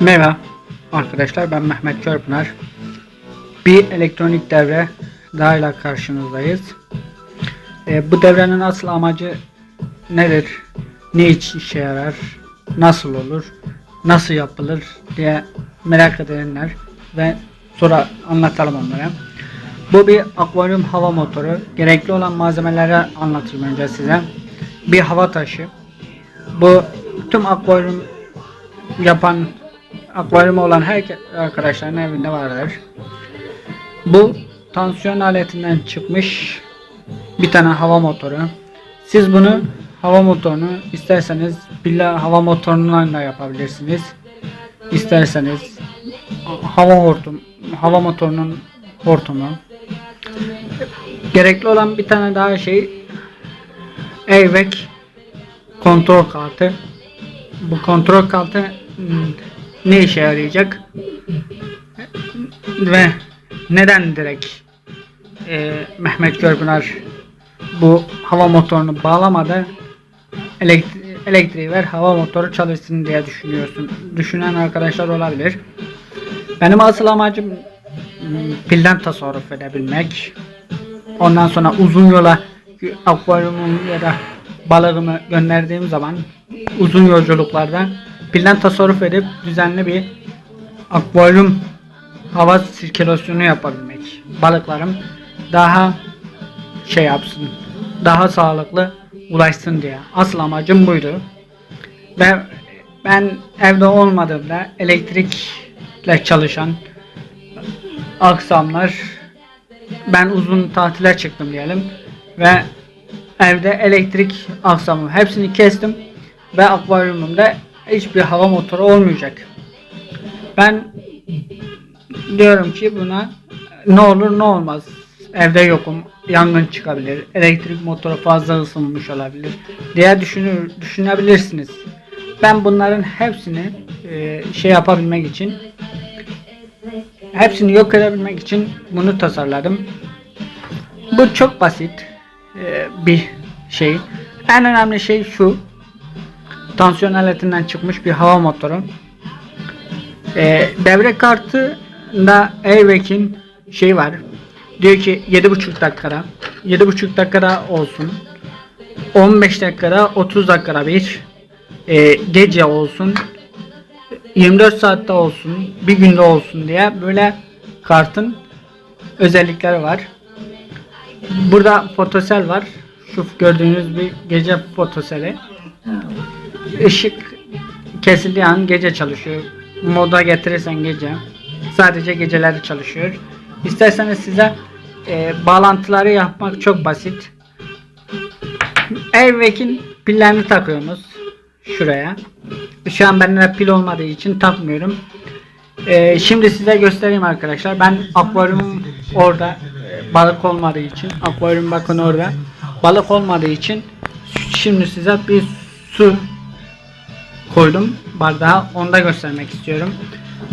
Merhaba arkadaşlar ben Mehmet Körpınar. Bir elektronik devre daha ile karşınızdayız. Ee, bu devrenin asıl amacı nedir? Ne için işe yarar? Nasıl olur? Nasıl yapılır diye merak edenler ve sonra anlatalım onlara. Bu bir akvaryum hava motoru. Gerekli olan malzemeleri anlatayım önce size. Bir hava taşı. Bu tüm akvaryum yapan akvaryumu olan her arkadaşların evinde vardır. Bu tansiyon aletinden çıkmış bir tane hava motoru. Siz bunu hava motorunu isterseniz billa hava motorundan da yapabilirsiniz. İsterseniz hava hortum hava motorunun hortumu. Gerekli olan bir tane daha şey airbag kontrol kartı. Bu kontrol kartı hmm, ne işe yarayacak? Ve neden direkt e, Mehmet Görbünar bu hava motorunu bağlamadı? Elektri elektriği ver hava motoru çalışsın diye düşünüyorsun. Düşünen arkadaşlar olabilir. Benim asıl amacım hmm, pilden tasarruf edebilmek ondan sonra uzun yola akvaryumum ya da balığımı gönderdiğim zaman uzun yolculuklarda pilden tasarruf edip düzenli bir akvaryum hava sirkülasyonu yapabilmek. Balıklarım daha şey yapsın, daha sağlıklı ulaşsın diye. Asıl amacım buydu. Ve ben evde olmadığımda elektrikle çalışan aksamlar ben uzun tatile çıktım diyelim ve evde elektrik aksamı hepsini kestim ve akvaryumumda hiçbir hava motoru olmayacak. Ben diyorum ki buna ne olur ne olmaz. Evde yokum. Yangın çıkabilir. Elektrik motoru fazla ısınmış olabilir diye düşünür, düşünebilirsiniz. Ben bunların hepsini e, şey yapabilmek için hepsini yok edebilmek için bunu tasarladım. Bu çok basit e, bir şey. En önemli şey şu. Tansiyon aletinden çıkmış bir hava motoru. E, devre kartında Airbag'in şey var. Diyor ki 7,5 dakikada 7,5 dakikada olsun. 15 dakikada 30 dakikada bir e, gece olsun 24 saatte olsun bir günde olsun diye böyle kartın özellikleri var. Burada fotosel var. Şu gördüğünüz bir gece fotoseli. Işık kesildiği an gece çalışıyor. Moda getirirsen gece. Sadece geceleri çalışıyor. İsterseniz size e, bağlantıları yapmak çok basit. Airbag'in pillerini takıyorsunuz şuraya. Şu an bende pil olmadığı için takmıyorum. Ee, şimdi size göstereyim arkadaşlar. Ben akvaryum orada e, balık olmadığı için akvaryum bakın orada balık olmadığı için şimdi size bir su koydum bardağa. Onu da göstermek istiyorum.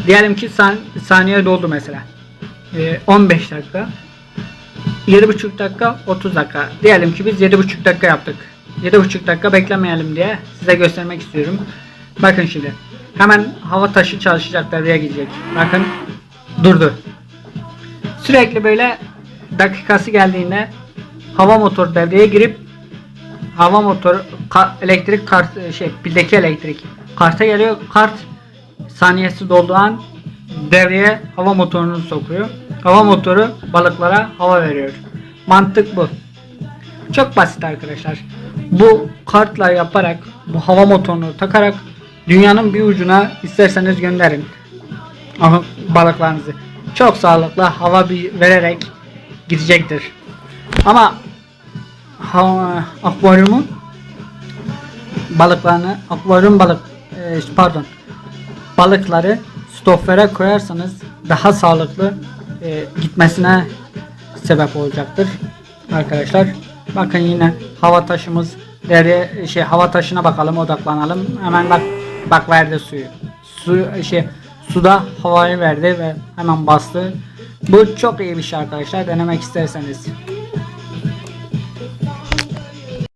Diyelim ki san saniye doldu mesela. Ee, 15 dakika 7,5 dakika 30 dakika. Diyelim ki biz 7,5 dakika yaptık. 7,5 dakika beklemeyelim diye size göstermek istiyorum. Bakın şimdi. Hemen hava taşı çalışacak devreye gidecek. Bakın durdu. Sürekli böyle dakikası geldiğinde hava motoru devreye girip hava motoru ka- elektrik kart şey pildeki elektrik karta geliyor. Kart saniyesi dolduğu an devreye hava motorunu sokuyor. Hava motoru balıklara hava veriyor. Mantık bu. Çok basit arkadaşlar. Bu kartla yaparak bu hava motorunu takarak dünyanın bir ucuna isterseniz gönderin balıklarınızı. Çok sağlıklı hava bir vererek gidecektir. Ama hava, akvaryumun balıklarını akvaryum balık e, pardon balıkları stoflara koyarsanız daha sağlıklı e, gitmesine sebep olacaktır arkadaşlar. Bakın yine hava taşımız dereye şey hava taşına bakalım odaklanalım. Hemen bak bak verdi suyu. Su şey suda havayı verdi ve hemen bastı. Bu çok iyi bir şey arkadaşlar. Denemek isterseniz.